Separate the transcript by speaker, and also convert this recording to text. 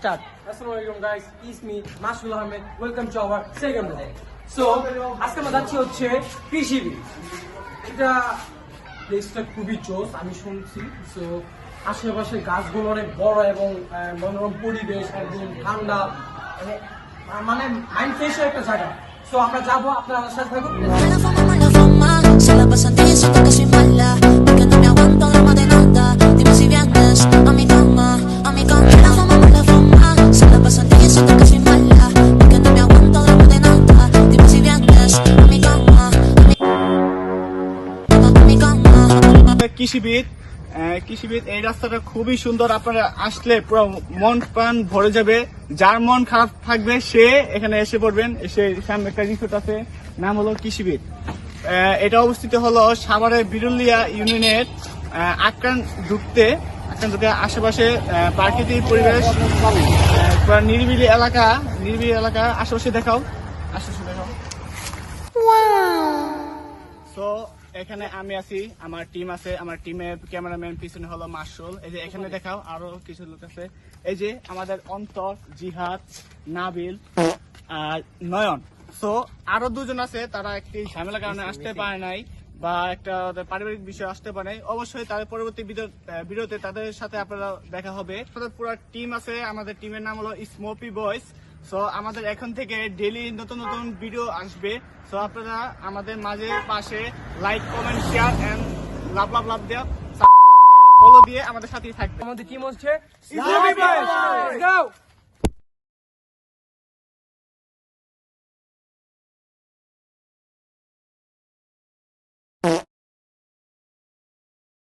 Speaker 1: Start. হচ্ছে এটা খুবই আমি শুনছি। সো আশেপাশে গাছগুলো অনেক বড় এবং মনোরম পরিবেশ, একদম ঠান্ডা। মানে মাইন্ড ফ্রেশ একটা জায়গা। সো আমরা যাব, আপনারা সাথে থাকুন।
Speaker 2: কৃষিবিদ কৃষিবিদ এই রাস্তাটা খুবই সুন্দর। আপনারা আসলে পুরো মন প্রাণ ভরে যাবে। যার মন খারাপ থাকবে সে এখানে এসে পড়বেন। এসে সামনে একটা রিসোর্ট আছে নাম হলো কৃষিবিদ। এটা অবস্থিত হলো সাভারের বিরুলিয়া ইউনিয়নের আহ, আক্রান ঢুকতে। আক্রান ঢুকে আশেপাশে প্রাকৃতিক পরিবেশ নিরিবিলি এলাকা নিরিবিলি এলাকা। আশেপাশে দেখাও আশেপাশে দেখাও। সো এখানে আমি আছি আমার টিম আছে আমার টিমের ক্যামেরাম্যান পিছনে হলো মার্শাল। এই যে এখানে দেখাও আরও কিছু লোক আছে। এই যে আমাদের অন্তর জিহাদ নাবিল আর নয়ন। সো আরও দুজন আছে তারা একটি ঝামেলার কারণে আসতে পারে নাই বা একটা পারিবারিক বিষয় আসতে পারে নাই। অবশ্যই তাদের পরবর্তী ভিডিওতে তাদের সাথে আপনারা দেখা হবে। পুরো টিম আছে আমাদের টিমের নাম হলো স্মোপি বয়েস সো আমাদের এখন থেকে ডেলি নতুন নতুন ভিডিও আসবে। সো আপনারা আমাদের মাঝে পাশে like comment share and love love love দেওয়া ফলো দিয়ে আমাদের সাথেই থাকবে
Speaker 1: আমাদের টিম হচ্ছে!